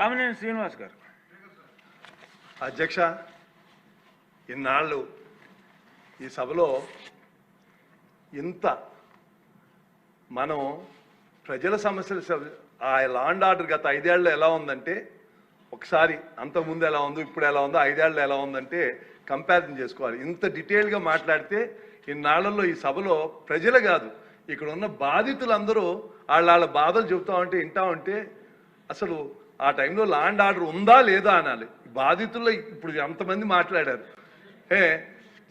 కామినేని శ్రీనివాస్ గారు. అధ్యక్ష ఇన్నాళ్ళు ఈ సభలో ఇంత మనం ప్రజల సమస్యలు ఆ లాండ్ ఆర్డర్ గత ఐదేళ్ళు ఎలా ఉందంటే ఒకసారి అంతకుముందు ఎలా ఉందో ఇప్పుడు ఎలా ఉందో ఐదేళ్ళు ఎలా ఉందంటే కంపారిజన్ చేసుకోవాలి. ఇంత డీటెయిల్గా మాట్లాడితే ఇన్నాళ్ళలో ఈ సభలో ప్రజలు కాదు ఇక్కడ ఉన్న బాధితులందరూ వాళ్ళ వాళ్ళ బాధలు చెబుతా ఉంటే వింటా ఉంటే అసలు ఆ టైంలో లాండ్ ఆర్డర్ ఉందా లేదా అనాలి. బాధితుల్లో ఇప్పుడు ఎంతమంది మాట్లాడారు. ఏ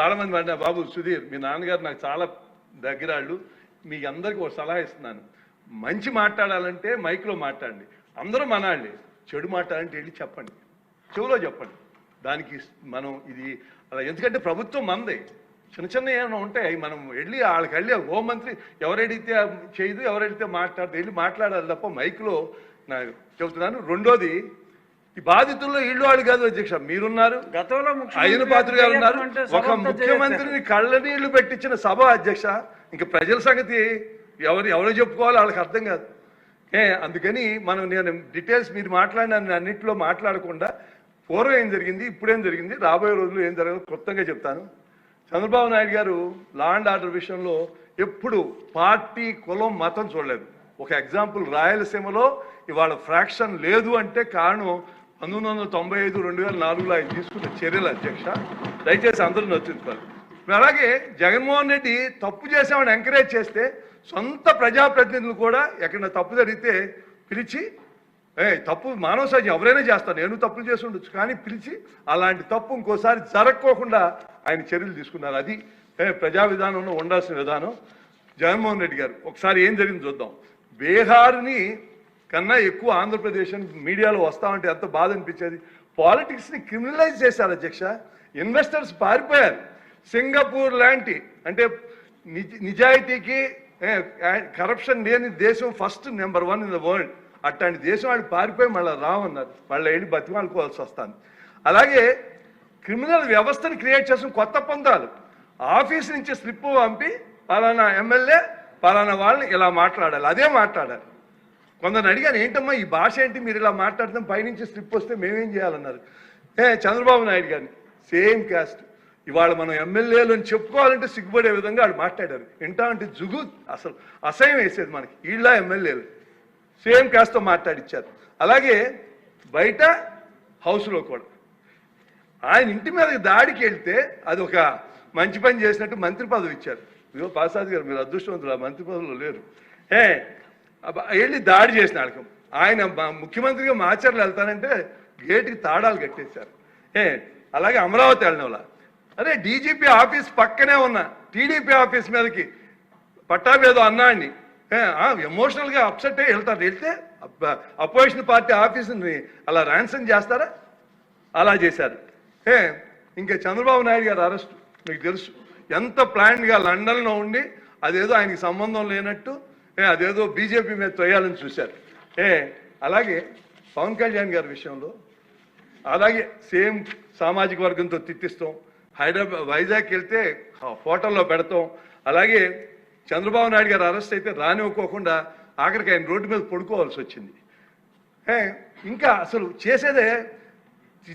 చాలామంది మాట్లాడారు. బాబు సుధీర్ మీ నాన్నగారు నాకు చాలా దగ్గరాళ్ళు. మీ అందరికీ ఒక సలహా ఇస్తున్నాను. మంచి మాట్లాడాలంటే మైక్లో మాట్లాడండి. అందరూ మనాళ్ళి. చెడు మాట్లాడాలంటే వెళ్ళి చెప్పండి. చెవులో చెప్పండి. దానికి మనం ఇది అలా ఎందుకంటే ప్రభుత్వం మంది. చిన్న చిన్న ఏమైనా ఉంటాయి మనం వెళ్ళి వాళ్ళకి వెళ్ళి హోంమంత్రి ఎవరెడితే చేయదు ఎవరెడితే మాట్లాడదు. వెళ్ళి మాట్లాడాలి తప్ప మైక్లో చెబుతున్నాను. రెండోది ఈ బాధితుల్లో ఇళ్ళు వాళ్ళు కాదు అధ్యక్ష మీరున్నారు. గతంలో అయిన పాత్ర గారు ఉన్నారు. ఒక ముఖ్యమంత్రిని కళ్ళ నీళ్ళు పెట్టించిన సభ అధ్యక్ష ఇంకా ప్రజల సంగతి ఎవరు ఎవరు చెప్పుకోవాలో వాళ్ళకి అర్థం కాదు. ఏ అందుకని మనం నేను డీటెయిల్స్ మీరు మాట్లాడిన అన్నింటిలో మాట్లాడకుండా పూర్వం ఏం జరిగింది ఇప్పుడేం జరిగింది రాబోయే రోజులు ఏం జరగదు క్లుప్తంగా చెప్తాను. చంద్రబాబు నాయుడు గారు లా అండ్ ఆర్డర్ విషయంలో ఎప్పుడు పార్టీ కులం మతం చూడలేదు. ఒక ఎగ్జాంపుల్ రాయలసీమలో ఇవాళ ఫ్రాక్షన్ లేదు అంటే కారణం పంతొమ్మిది వందల తొంభై ఐదు రెండు వేల నాలుగులో ఆయన తీసుకున్న చర్యలు అధ్యక్ష. దయచేసి అందరూ నచ్చుకోవాలి అలాగే జగన్మోహన్ రెడ్డి తప్పు చేసామని ఎంకరేజ్ చేస్తే సొంత ప్రజాప్రతినిధులు కూడా ఎక్కడ తప్పు జరిగితే పిలిచి ఏ తప్పు మానవ సహజం ఎవరైనా చేస్తారు. నేను తప్పులు చేసి ఉండొచ్చు. కానీ పిలిచి అలాంటి తప్పు ఇంకోసారి జరగకోకుండా ఆయన చర్యలు తీసుకున్నారు. అది ప్రజా విధానంలో ఉండాల్సిన విధానం జగన్మోహన్ రెడ్డి గారు. ఒకసారి ఏం జరిగింది చూద్దాం. బీహార్ని కన్నా ఎక్కువ ఆంధ్రప్రదేశ్ అని మీడియాలో వస్తామంటే ఎంత బాధ అనిపించేది? పాలిటిక్స్ని క్రిమినలైజ్ చేశారు అధ్యక్ష. ఇన్వెస్టర్స్ పారిపోయారు. సింగపూర్ లాంటి అంటే నిజ నిజాయితీకి కరప్షన్ లేని దేశం first number one in the world. అట్లాంటి దేశం వాళ్ళు పారిపోయి మళ్ళీ రామన్నారు మళ్ళీ వెళ్ళి బతిమాలుకోవాల్సి వస్తుంది. అలాగే క్రిమినల్ వ్యవస్థను క్రియేట్ చేసిన కొత్త పొందాలు. ఆఫీస్ నుంచి స్లిప్ పంపి పలానా ఎమ్మెల్యే పలానా వాళ్ళని ఇలా మాట్లాడాలి అదే మాట్లాడాలి. కొందరు అడిగాను ఏంటమ్మా ఈ భాష ఏంటి? మీరు ఇలా మాట్లాడతాం పైనుంచి స్లిప్ వస్తే మేమేం చేయాలన్నారు? ఏ చంద్రబాబు నాయుడు గారిని. Same caste. ఇవాళ మనం ఎమ్మెల్యేలు అని చెప్పుకోవాలంటే సిగ్గుపడే విధంగా వాళ్ళు మాట్లాడారు. వింటా అంటే జుగు అసలు అసహ్యం వేసేది మనకి. వీళ్ళ ఎమ్మెల్యేలు. సేమ్ క్యాస్ట్తో మాట్లాడిచ్చారు. అలాగే బయట హౌస్లో కూడా. ఆయన ఇంటి మీద దాడికి వెళ్తే అది ఒక మంచి పని చేసినట్టు మంత్రి పదవి ఇచ్చారు. ఇదిగో పాసాద్ గారు మీరు అదృష్టవంతులు మంత్రి పదవిలో లేరు. ఏ వెళ్ళి దాడి చేసిన వాళ్ళకి ఆయన ముఖ్యమంత్రిగా మాచర్లు వెళ్తానంటే గేటుకి తాడాలు కట్టేశారు. ఏ అలాగే అమరావతి వెళ్ళిన వాళ్ళ అరే డీజీపీ ఆఫీస్ పక్కనే ఉన్న టీడీపీ ఆఫీస్ మీదకి పట్టాభేదో అన్నాడిని. ఎమోషనల్గా అప్సెట్ అయ్యి వెళ్తారు. వెళ్తే అపోజిషన్ పార్టీ ఆఫీసుని అలా ర్యాన్సన్ చేస్తారా? అలా చేశారు. ఏ ఇంకా చంద్రబాబు నాయుడు గారు అరెస్ట్ మీకు తెలుసు. ఎంత ప్లాన్గా లండన్లో ఉండి అదేదో ఆయనకి సంబంధం లేనట్టు ఏ అదేదో బీజేపీ మీద తొయ్యాలని చూశారు. ఏ అలాగే పవన్ కళ్యాణ్ గారి విషయంలో అలాగే సేమ్ సామాజిక వర్గంతో తిట్టిస్తాం హైదరాబాద్ వైజాగ్ వెళ్తే హోటల్లో పెడతాం అలాగే చంద్రబాబు నాయుడు గారు అరెస్ట్ అయితే రానివ్వకోకుండా ఆఖరికి ఆయన రోడ్డు మీద పడుకోవాల్సి వచ్చింది. ఇంకా అసలు చేసేదే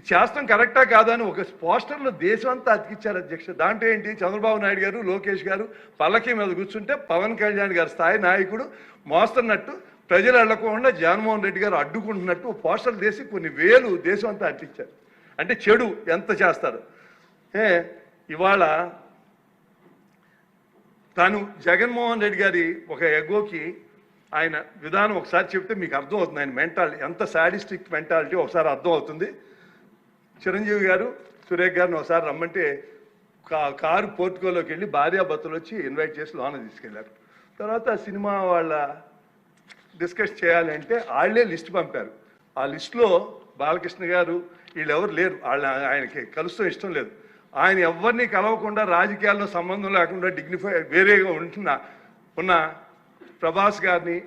చేస్తాం కరెక్టా కాదని ఒక పోస్టర్లో దేశం అంతా అతికిచ్చారు అధ్యక్ష. దాంట్లో ఏంటి? చంద్రబాబు నాయుడు గారు లోకేష్ గారు పల్లకి మీద కూర్చుంటే పవన్ కళ్యాణ్ గారి స్థాయి నాయకుడు మోస్తున్నట్టు ప్రజలు వెళ్ళకుండా జగన్మోహన్ రెడ్డి గారు అడ్డుకుంటున్నట్టు పోస్టర్లు తీసి కొన్ని వేలు దేశం అంతా అట్టించారు అంటే చెడు ఎంత చేస్తారు? ఏ ఇవాళ తాను జగన్మోహన్ రెడ్డి గారి ఒక ఎగోకి ఆయన విధానం ఒకసారి చెప్తే మీకు అర్థం అవుతుంది ఆయన మెంటాలిటీ ఎంత సాడిస్టిక్ మెంటాలిటీ ఒకసారి అర్థం అవుతుంది చిరంజీవి గారు సురేఖ్ గారిని ఒకసారి రమ్మంటే కారు పోర్టుకోలోకి వెళ్ళి భార్యాభర్తలు వచ్చి ఇన్వైట్ చేసి లోన తీసుకెళ్ళారు. తర్వాత సినిమా వాళ్ళ డిస్కస్ చేయాలంటే వాళ్ళే లిస్ట్ పంపారు. ఆ లిస్టులో బాలకృష్ణ గారు వీళ్ళెవరు లేరు. వాళ్ళ ఆయనకి కలుస్తూ ఇష్టం లేదు. ఆయన ఎవరిని కలవకుండా రాజకీయాల్లో సంబంధం లేకుండా డిగ్నిఫై వేరేగా ఉంటున్న ఉన్న ప్రభాస్ గారిని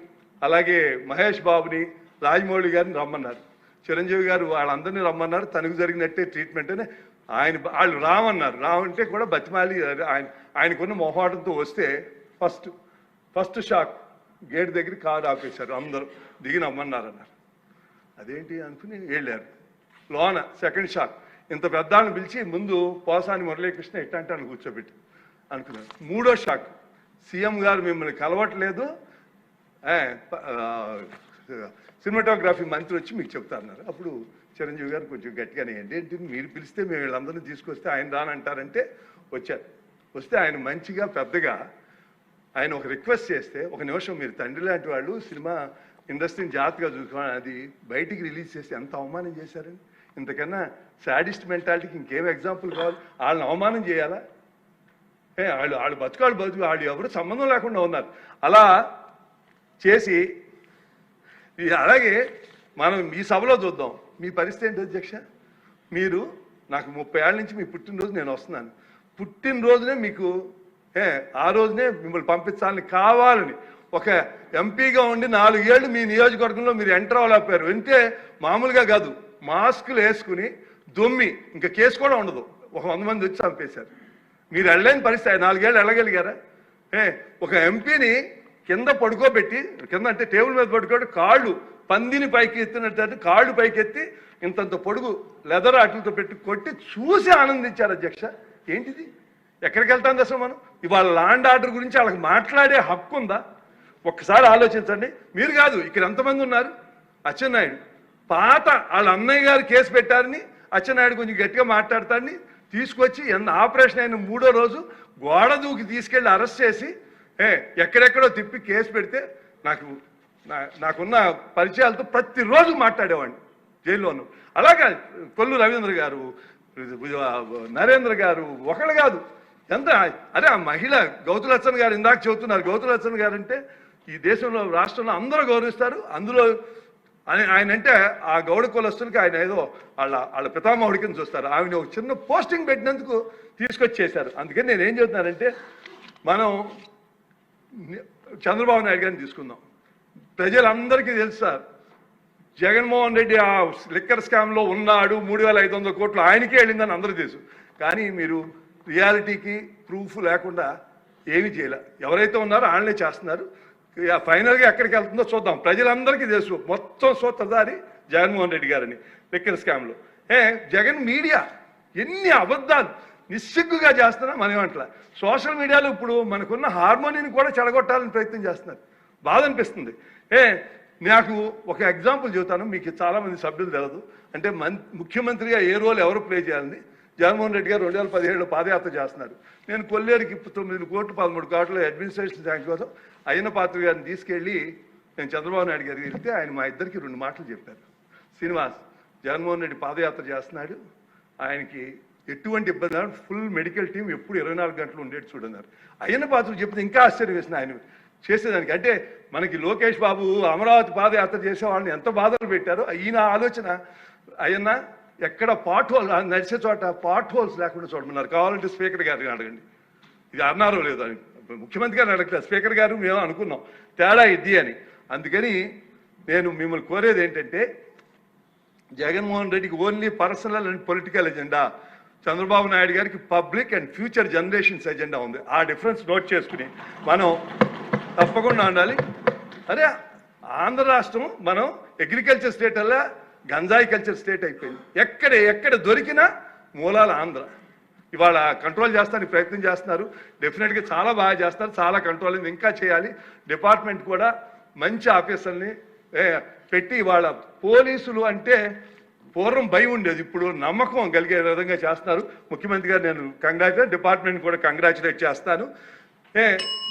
అలాగే మహేష్ బాబుని రాజమౌళి గారిని రమ్మన్నారు. చిరంజీవి గారు వాళ్ళందరినీ రమ్మన్నారు. తనకు జరిగినట్టే ట్రీట్మెంట్ అని ఆయన వాళ్ళు రామన్నారు. రావంటే కూడా బతిమాలి ఆయన ఆయనకున్న మొహాటంతో వస్తే ఫస్ట్ ఫస్ట్ షాక్ గేట్ దగ్గర కారు ఆపేశారు అందరూ. దిగి నమ్మన్నారు అన్నారు అదేంటి అనుకుని వెళ్ళారు. లోన సెకండ్ షాక్ ఇంత పెద్దాన్ని పిలిచి ముందు పోసాని మురళీకృష్ణ ఇట్టంటాను కూర్చోబెట్టి అనుకున్నాను మూడో షాక్ సీఎం గారు మిమ్మల్ని కలవట్లేదు. సినిమాటోగ్రఫీ మంత్రి వచ్చి మీకు చెప్తారన్నారు అప్పుడు చిరంజీవి గారు కొంచెం గట్టిగానే ఏంటి మీరు పిలిస్తే మేము వీళ్ళందరినీ తీసుకొస్తే ఆయన రానంటారంటే వచ్చారు. వస్తే ఆయన మంచిగా పెద్దగా ఆయన ఒక రిక్వెస్ట్ చేస్తే ఒక నిమిషం మీరు తండ్రి లాంటి వాళ్ళు సినిమా ఇండస్ట్రీని జాగ్రత్తగా చూసుకోవాలి అది బయటికి రిలీజ్ చేసి ఎంత అవమానం చేశారని ఇంతకన్నా సాడిస్ట్ మెంటాలిటీకి ఇంకేం ఎగ్జాంపుల్ కావాలి? వాళ్ళని అవమానం చేయాలా? ఏ వాళ్ళు వాళ్ళు బతుకాళ్ళు బతుకు వాళ్ళు ఎవరు సంబంధం లేకుండా ఉన్నారు. అలా చేసి అలాగే మనం మీ సభలో చూద్దాం. మీ పరిస్థితి ఏంటి అధ్యక్ష? మీరు నాకు ముప్పై ఏళ్ళ నుంచి మీ పుట్టినరోజు నేను వస్తున్నాను. పుట్టినరోజునే మీకు ఏ ఆ రోజునే మిమ్మల్ని పంపించాలని కావాలని ఒక ఎంపీగా ఉండి నాలుగేళ్ళు మీ నియోజకవర్గంలో మీరు ఎంటర్ అవ్వలేకపోయారు. అంటే మామూలుగా కాదు. మాస్కులు వేసుకుని దొమ్మి ఇంకా కేసు కూడా ఉండదు. ఒక వంద మంది వచ్చి చంపేశారు. మీరు వెళ్ళలేని పరిస్థితి. నాలుగేళ్ళు వెళ్ళగలిగారా? ఏ ఒక ఎంపీని కింద పడుకోబెట్టి కింద అంటే టేబుల్ మీద పడుకోబెట్టి కాళ్ళు పందిని పైకి ఎత్తినట్టు కాళ్ళు పైకి ఎత్తి ఇంతంత పొడుగు లెదర్ అట్లతో పెట్టి కొట్టి చూసి ఆనందించారు అధ్యక్ష. ఏంటిది? ఎక్కడికి వెళ్తాం అసలు మనం? ఇవాళ లాండ్ ఆర్డర్ గురించి వాళ్ళకి మాట్లాడే హక్కు ఉందా? ఒక్కసారి ఆలోచించండి. మీరు కాదు ఇక్కడ ఎంతమంది ఉన్నారు? అచ్చెన్నాయుడు. పాత వాళ్ళ అన్నయ్య గారు కేసు పెట్టారని అచ్చెన్నాయుడు కొంచెం గట్టిగా మాట్లాడతాడని తీసుకొచ్చి ఎన్న ఆపరేషన్ అయిన మూడో రోజు గోడ దూకి తీసుకెళ్ళి అరెస్ట్ చేసి ఎక్కడెక్కడో తిప్పి కేసు పెడితే నాకు నా- నాకున్న పరిచయాలతో ప్రతిరోజు మాట్లాడేవాడిని జైల్లోనూ. అలాగే కొల్లు రవీంద్ర గారు నరేంద్ర గారు ఒకళ్ళు కాదు. ఎంత అరే ఆ మహిళ గౌతులచ్చన్ గారు ఇందాక చెబుతున్నారు. గౌతులచ్చన్ గారు అంటే ఈ దేశంలో రాష్ట్రంలో అందరూ గౌరవిస్తారు. అందులో ఆయన ఆయన అంటే ఆ గౌడ కులస్తులకి ఆయన ఏదో వాళ్ళ వాళ్ళ పితామహుడి కింద చూస్తారు. ఆమెను ఒక చిన్న పోస్టింగ్ పెట్టినందుకు తీసుకొచ్చేసారు అందుకని నేను ఏం చెబుతున్నానంటే మనం చంద్రబాబు నాయుడు గారిని తీసుకుందాం. ప్రజలందరికీ తెలుసు సార్ జగన్మోహన్ రెడ్డి ఆ లిక్కర్ స్కామ్లో ఉన్నాడు మూడు వేల ఐదు వందల కోట్లు ఆయనకే వెళ్ళిందని అందరూ తెలుసు. కానీ మీరు రియాలిటీకి ప్రూఫ్ లేకుండా ఏమీ చేయలే. ఎవరైతే ఉన్నారో వాళ్ళనే చేస్తున్నారు. ఫైనల్గా ఎక్కడికి వెళ్తుందో చూద్దాం. ప్రజలందరికీ తెలుసు మొత్తం సూత్రధారి జగన్మోహన్ రెడ్డి గారని లిక్కర్ స్కామ్లో. ఏ జగన్ మీడియా ఎన్ని అబద్ధాలు. నిస్సిగ్గుగా చేస్తున్నాం మనం ఏమంటలా సోషల్ మీడియాలో ఇప్పుడు మనకున్న హార్మోనిని కూడా చెడగొట్టాలని ప్రయత్నం చేస్తున్నారు. బాధ అనిపిస్తుంది. ఏ నాకు ఒక ఎగ్జాంపుల్ చెబుతాను. మీకు చాలామంది సభ్యులు తెలియదు అంటే మన్ ముఖ్యమంత్రిగా ఏ రోల్ ఎవరు ప్లే చేయాలని జగన్మోహన్ రెడ్డి గారు రెండు వేల పదిహేడులో పాదయాత్ర చేస్తున్నారు. నేను కొల్లేరుకి తొమ్మిది కోట్లు పదమూడు కోట్ల అడ్మినిస్ట్రేషన్ శాంక్ కోసం అయిన పాత్ర గారిని తీసుకెళ్ళి నేను చంద్రబాబు నాయుడు గారికి వెళ్తే ఆయన మా ఇద్దరికి రెండు మాటలు చెప్పారు. శ్రీనివాస్ జగన్మోహన్ రెడ్డి పాదయాత్ర చేస్తున్నాడు. ఆయనకి ఎటువంటి ఇబ్బంది ఫుల్ మెడికల్ టీం ఎప్పుడు ఇరవై నాలుగు గంటలు ఉండేది చూడన్నారు. అయిన పాత్ర చెప్తే ఇంకా ఆశ్చర్యం వేసిన ఆయన. చేసేదానికి అంటే మనకి లోకేష్ బాబు అమరావతి పాదయాత్ర చేసే వాళ్ళని ఎంత బాధలు పెట్టారో ఈయన ఆలోచన ఆయన ఎక్కడ పాట్ హోల్ నడిచే చోట పాట్ హోల్స్ లేకుండా చూడమన్నారు. కావాలంటే స్పీకర్ గారిని అడగండి. ఇది అన్నారో లేదో అని. ముఖ్యమంత్రి గారిని అడగలేదు స్పీకర్ గారు మేము అనుకున్నాం. తేడా ఇది అని. అందుకని నేను మిమ్మల్ని కోరేది ఏంటంటే జగన్మోహన్ రెడ్డికి only personal and political agenda Chandrababu Naidu గారికి public and future generations agenda ఉంది. ఆ డిఫరెన్స్ నోట్ చేసుకుని మనం తప్పకుండా ఉండాలి. అరే ఆంధ్ర రాష్ట్రం మనం అగ్రికల్చర్ స్టేట్ అలా గంజాయి కల్చర్ స్టేట్ అయిపోయింది. ఎక్కడ ఎక్కడ దొరికినా మూలాలు ఆంధ్ర. ఇవాళ కంట్రోల్ చేస్తానికి ప్రయత్నం చేస్తున్నారు. డెఫినెట్గా చాలా బాగా చేస్తారు. చాలా కంట్రోల్ ఇంకా చేయాలి. డిపార్ట్మెంట్ కూడా మంచి ఆఫీసర్ని పెట్టి ఇవాళ పోలీసులు అంటే పూర్వం భయం ఉండేది. ఇప్పుడు నమ్మకం కలిగే విధంగా చేస్తున్నారు. ముఖ్యమంత్రి గారు నేను కంగ్రాచులేట్ డిపార్ట్మెంట్ కూడా కంగ్రాచులేట్ చేస్తాను. ఏ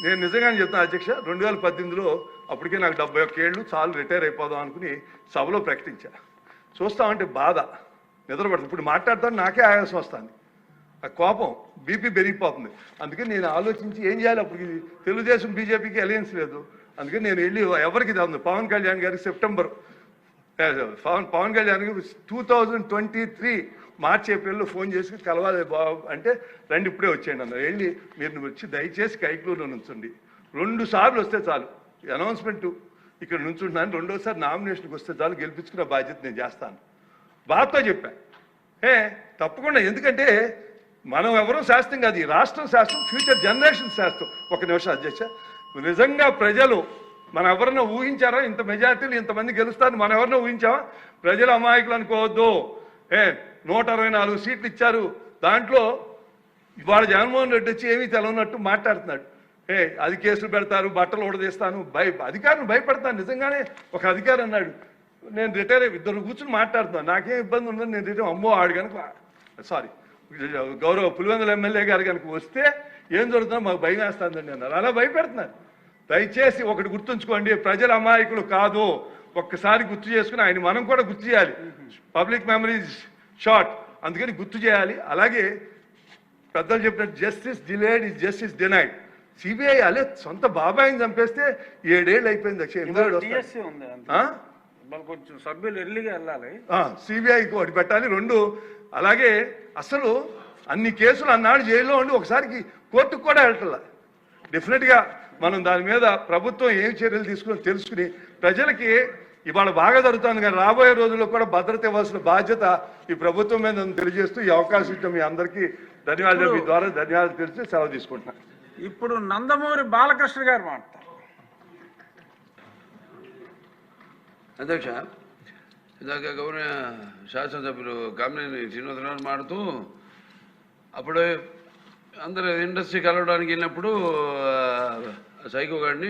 నేను నిజంగానే చెప్తాను అధ్యక్ష రెండు వేల పద్దెనిమిదిలో అప్పటికే నాకు డెబ్బై ఒక్క ఏళ్ళు చాలు రిటైర్ అయిపోదాం అనుకుని సభలో ప్రకటించా. చూస్తామంటే బాధ నిద్రపడుతుంది ఇప్పుడు మాట్లాడతాను నాకే ఆయాసం వస్తుంది. ఆ కోపం బీపీ పెరిగిపోతుంది. అందుకని నేను ఆలోచించి ఏం చేయాలి? అప్పుడు ఇది తెలుగుదేశం బీజేపీకి అలయన్స్ లేదు. అందుకని నేను వెళ్ళి ఎవరికి ఇది పవన్ కళ్యాణ్ గారికి సెప్టెంబర్. పవన్ పవన్ కళ్యాణ్ గారు two thousand twenty three March ఏప్రిల్లో ఫోన్ చేసి కలవాలి బాబు అంటే రండి ఇప్పుడే వచ్చేయండి అన్నారు. వెళ్ళి మీరు వచ్చి దయచేసి కైక్లూరులో నుంచండి. రెండు సార్లు వస్తే చాలు. అనౌన్స్మెంట్ ఇక్కడ నుంచుంటున్నాను. రెండోసారి నామినేషన్కి వస్తే చాలు. గెలిపించుకున్న బాధ్యత నేను చేస్తాను. బాధతో చెప్పా. ఏ తప్పకుండా. ఎందుకంటే మనం ఎవరో శాస్త్రం కాదు. ఈ రాష్ట్రం శాస్త్రం ఫ్యూచర్ జనరేషన్ శాస్త్రం. ఒక నిమిషం అధ్యక్ష. నిజంగా ప్రజలు మనం ఎవరినో ఊహించారా? ఇంత మెజార్టీలు ఇంతమంది గెలుస్తారు మనం ఎవరినో ఊహించావా? ప్రజలు అమాయకులు అనుకోవద్దు. ఏ నూట అరవై నాలుగు సీట్లు ఇచ్చారు. దాంట్లో ఇవాళ జగన్మోహన్ రెడ్డి వచ్చి ఏమీ తెలవనట్టు మాట్లాడుతున్నాడు. ఏ అది కేసులు పెడతారు బట్టలు ఉడదీస్తాను భయ అధికారిని భయపడతాను. నిజంగానే ఒక అధికారి అన్నాడు. నేను రిటైర్ ఇద్దరు కూర్చుని మాట్లాడుతున్నాను. నాకేం ఇబ్బంది ఉందని నేను రిటైర్ అమ్మో ఆడు కనుక సారీ. గౌరవ పులివెందుల ఎమ్మెల్యే గారు కనుక వస్తే ఏం జరుగుతుందో మాకు భయం వేస్తుందండి అన్నారు. అలా భయపెడుతున్నారు. దయచేసి ఒకటి గుర్తుంచుకోండి ప్రజల అమాయకులు కాదు. ఒక్కసారి గుర్తు చేసుకుని ఆయన మనం కూడా గుర్తు చేయాలి. పబ్లిక్ మెమరీస్ షార్ట్ అందుకని గుర్తు చేయాలి. అలాగే పెద్దలు చెప్పినట్టు justice delayed is justice denied CBI అలే సొంత బాబాయిని చంపేస్తే ఏడేళ్ళు అయిపోయింది. కొంచెం సభ్యులు ఎర్లీగా వెళ్ళాలి. సిబిఐకి ఒకటి పెట్టాలి రెండు. అలాగే అసలు అన్ని కేసులు అన్నాడు జైల్లో ఉండి ఒకసారికి కోర్టుకు కూడా వెళ్ళట్లా. డెఫినెట్గా మనం దాని మీద ప్రభుత్వం ఏం చర్యలు తీసుకుని తెలుసుకుని ప్రజలకి ఇవాళ బాగా జరుగుతుంది కానీ రాబోయే రోజుల్లో కూడా భద్రత ఇవ్వాల్సిన బాధ్యత ఈ ప్రభుత్వం మీద తెలియజేస్తూ ఈ అవకాశం ఇచ్చిన మీ అందరికీ ధన్యవాదాలు. మీ ద్వారా ధన్యవాదాలు తెలిసి సెలవు తీసుకుంటున్నాను ఇప్పుడు నందమూరి బాలకృష్ణ గారు మాట్లాడతారు. అధ్యక్ష ఇందాక గౌరవ శాసనసభ్యులు కామినేని శ్రీనివాసరావు మాడుతూ అప్పుడు అందరు ఇండస్ట్రీ కలవడానికి వెళ్ళినప్పుడు సైకో గారిని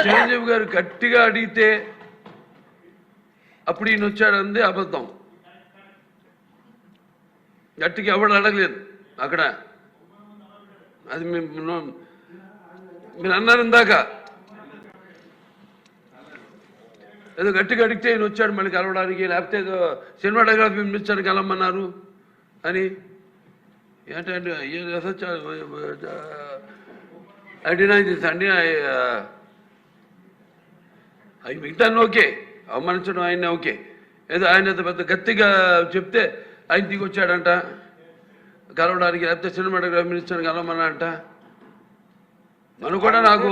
చిరంజీవి గారు గట్టిగా అడిగితే అప్పుడు ఈయన వచ్చాడంది అబద్ధం. గట్టికి ఎవడు అడగలేదు అక్కడ. అది మేము మీరు అన్నారు ఇందాక. ఏదో గట్టిగా అడిగితే ఈయన వచ్చాడు మళ్ళీ కలవడానికి లేకపోతే ఏదో సినిమాటోగ్రఫీ మినిస్టర్ కలవమన్నారు అని. ఏంటంటే ఐ డినై దిస్ అండి అవి మిగతా ఓకే అవమానించడం ఆయన ఓకే ఏదో ఆయన పెద్ద గట్టిగా చెప్తే ఆయన దిగొచ్చాడంట కలవడానికి లేకపోతే సినిమాటోగ్రఫీ మినిస్టర్ కలవమన్నా అంట మనం కూడా నాకు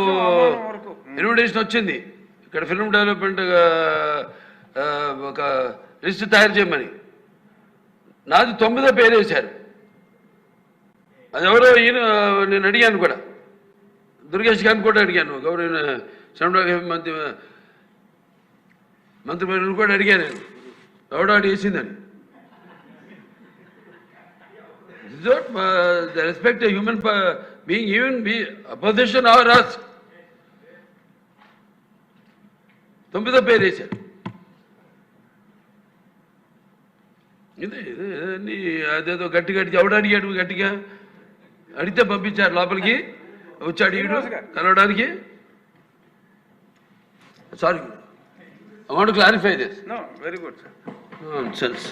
ఇన్విటేషన్ వచ్చింది. ఇక్కడ ఫిల్మ్ డెవలప్మెంట్ uh, uh, ఒక లిస్ట్ తయారు చేయమని. నాది తొమ్మిదో పేరు వేశారు అది ఎవరో ఈయన నేను అడిగాను కూడా. దుర్గేష్ గారిని కూడా అడిగాను. గౌరవ సినిమాటోగ్రఫీ మంత్రి మంత్రి కూడా అడిగాను నేను. ఎవడో అడిగేసిందని the respect human being even be opposition or Ross తొమ్మిదో పేరు వేశారు. ఇది అదేదో గట్టి గట్టి ఎవడు అడిగాడు గట్టిగా? అడిగితే పంపించారు లోపలికి. వచ్చాడు ఈడు. కలవడానికి. Sorry I want clarify this no very good sir sense